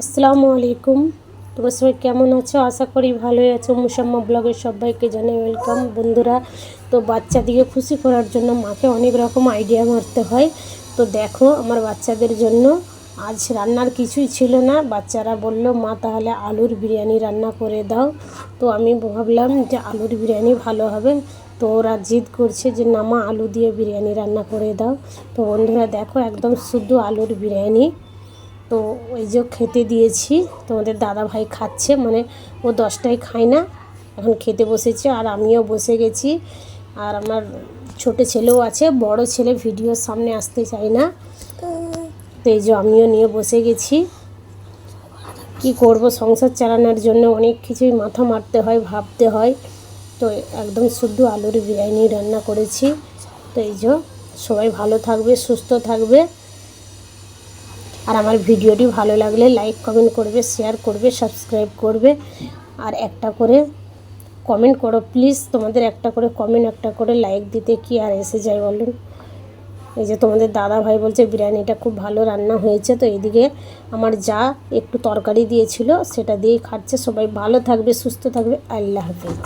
আসসালামু আলাইকুম। তোমরা সবাই কেমন আছো? আশা করি ভালোই আছো। মুসাম্মা ব্লগের সবাইকে জানাই ওয়েলকাম বন্ধুরা, তো বাচ্চাদিকে খুশি করার জন্য মাকে অনেক রকম আইডিয়া মারতে হয়। তো দেখো আমার বাচ্চাদের জন্য। আজ রান্নার কিছুই ছিল না। বাচ্চারা বলল, মা, তাহলে আলুর বিরিয়ানি রান্না করে দাও। তো আমি ভাবলাম যে আলুর বিরিয়ানি ভালো হবে। তো ওরা জিদ করছে যে, না, মা, আলু দিয়ে বিরিয়ানি রান্না করে দাও। তো বন্ধুরা, দেখো একদম শুদ্ধ আলুর বিরিয়ানি। তো ওই যে খেতে দিয়েছি, তোমাদের দাদা ভাই খাচ্ছে মানে ও দশটায় খায় না, এখন খেতে বসেছে আর আমিও বসে গেছি। আর আমার ছোটো ছেলেও আছে, বড় ছেলে ভিডিওর সামনে আসতে চায় না। তো এই যে আমিও নিয়ে বসে গেছি। কি করব, সংসার চালানোর জন্য অনেক কিছুই মাথা মারতে হয়, ভাবতে হয়। তো একদম শুদ্ধ আলুর বিরিয়ানি রান্না করেছি। তো এই যে সবাই ভালো থাকবে, সুস্থ থাকবে। আর আমার ভিডিওটি ভালো লাগলে লাইক, কমেন্ট করবে, শেয়ার করবে, সাবস্ক্রাইব করবে। আর একটা করে কমেন্ট করো, প্লিজ। তোমাদের একটা করে কমেন্ট, একটা করে লাইক দিতে কি আর এসে যায় বলুন এই যে তোমাদের দাদা ভাই বলছে, বিরিয়ানিটা খুব ভালো রান্না হয়েছে। তো এদিকে আমার যা একটু তরকারি দিয়েছিল, সেটা দিয়েই খাচ্ছে। সবাই ভালো থাকবে, সুস্থ থাকবে। আল্লাহ হাফেজ।